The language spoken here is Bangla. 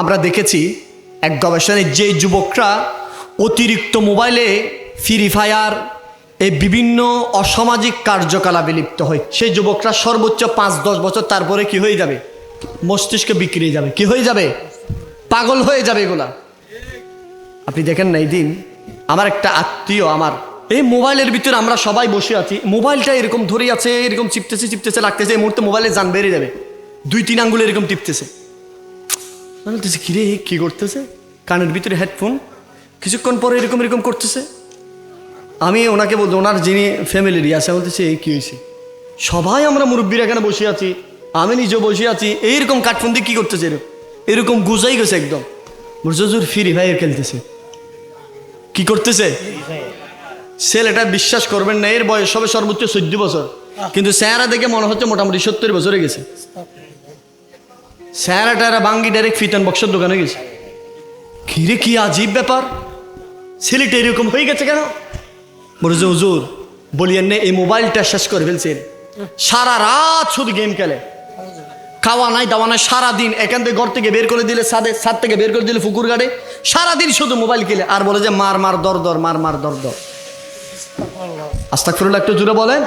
আমরা দেখেছি এক গবেষণায় যে যুবকরা অতিরিক্ত মোবাইলে ফ্রি ফায়ার এই বিভিন্ন অসামাজিক কার্যকলাপে লিপ্ত হয়। সেই যুবকরা সর্বোচ্চ পাঁচ, দশ বছর তারপরে কি হয়ে যাবে? মস্তিষ্ক বিক্রি যাবে। কি হয়ে যাবে? পাগল হয়ে যাবে এগুলা। আপনি দেখেন না এই দিন আমার একটা আত্মীয় আমার, এই মোবাইলের ভিতরে আমরা সবাই বসে আছি। মোবাইলটা এরকম ধরে আছে, এরকম চিপতেছে চিপতেছে, লাগতেছে, এই মুহূর্তে মোবাইলে যান বেরিয়ে যাবে। দুই, তিন আঙ্গুলে এরকম টিপতেছে। আমি কিরে কি করতেছে? কানের ভিতরে হেডফোন কিছুক্ষণ পরে এরকম এরকম করতেছে? আমি ওনাকে বলতো, ওনার যিনি ফ্যামিলিরই আছে, আমি বলতেছি, এই কী হয়েছে? সবাই আমরা মুরব্বীরা এখানে বসে আছি। আমি নিজেও বসে আছি। এইরকম কাঠফোন দিয়ে কী করতেছে এরকম? এরকম গুজাই গেছে একদম। মুরজুর ফ্রি ফায়ার খেলতেছে। কি করতেছে? ছেলেটা বিশ্বাস করবেন না, এর বয়স হবে সর্বোচ্চ চোদ্দ বছর। কিন্তু স্যারা দেখে মনে হচ্ছে মোটামুটি সত্তর বছরে গেছে। স্যারাটারা বাঙ্গি ডাইরেক্ট ফিটন বক্সের দোকানে গেছে। কিরে, কি আজীব ব্যাপার? ছেলেটা এরকম হয়ে গেছে কেন? বলেছে হুজুর বলিয়েন নে এই মোবাইলটা শেষ করে ফেলছে এর। সারা রাত শুধু গেম খেলে। খাওয়া নাই, দাওয়া নাই, সারাদিন এখান থেকে ঘর থেকে বের করে দিলে সাদে ছাদ থেকে বের করে দিলে ফুকুর গাড়ে সারাদিন শুধু মোবাইল খেলে। আর বলে যে, মার মার, দর দর, মার মার, দর দর। আস্তাক ফিরুল্লাহ একটু জুড়ে বলেন।